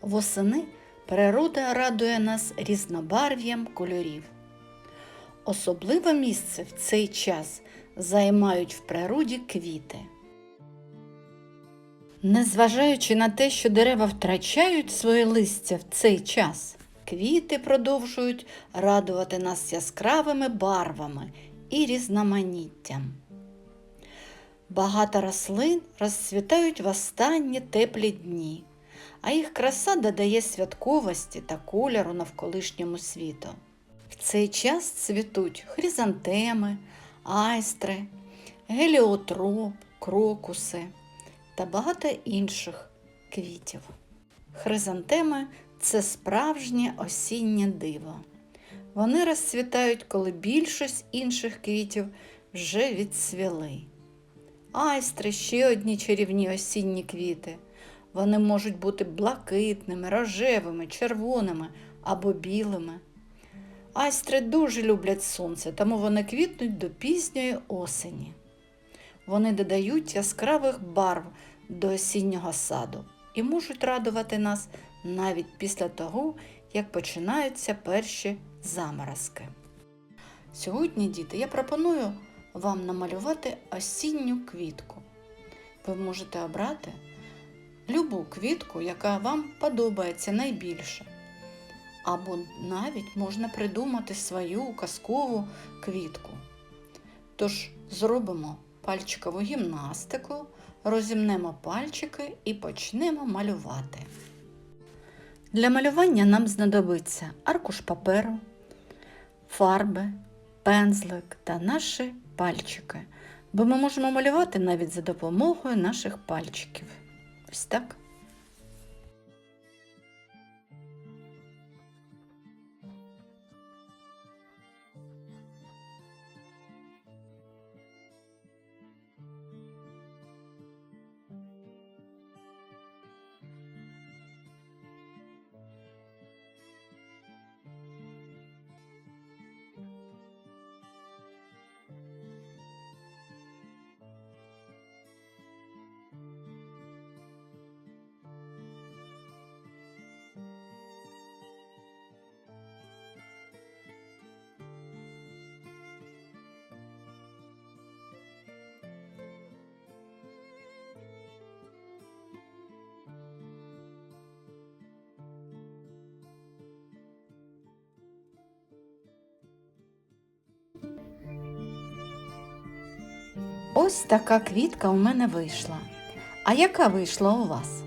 Восени природа радує нас різнобарв'ям кольорів. Особливе місце в цей час займають в природі квіти. Незважаючи на те, що дерева втрачають своє листя в цей час, квіти продовжують радувати нас яскравими барвами і різноманіттям. Багато рослин розцвітають в останні теплі дні, а їх краса додає святковості та кольору навколишньому світу. В цей час цвітуть хризантеми, айстри, геліотроп, крокуси та багато інших квітів. Хризантеми це справжнє осіннє диво. Вони розцвітають, коли більшість інших квітів вже відцвіли. Айстри ще одні чарівні осінні квіти. Вони можуть бути блакитними, рожевими, червоними або білими. Айстри дуже люблять сонце, тому вони квітнуть до пізньої осені. Вони додають яскравих барв до осіннього саду і можуть радувати нас навіть після того, як починаються перші заморозки. Сьогодні, діти, я пропоную вам намалювати осінню квітку. Ви можете обрати любу квітку, яка вам подобається найбільше. Або навіть можна придумати свою казкову квітку. Тож зробимо пальчикову гімнастику, розімнемо пальчики і почнемо малювати. Для малювання нам знадобиться аркуш паперу, фарби, пензлик та наші пальчики, бо ми можемо малювати навіть за допомогою наших пальчиків. Ось так. Ось така квітка у мене вийшла. А яка вийшла у вас?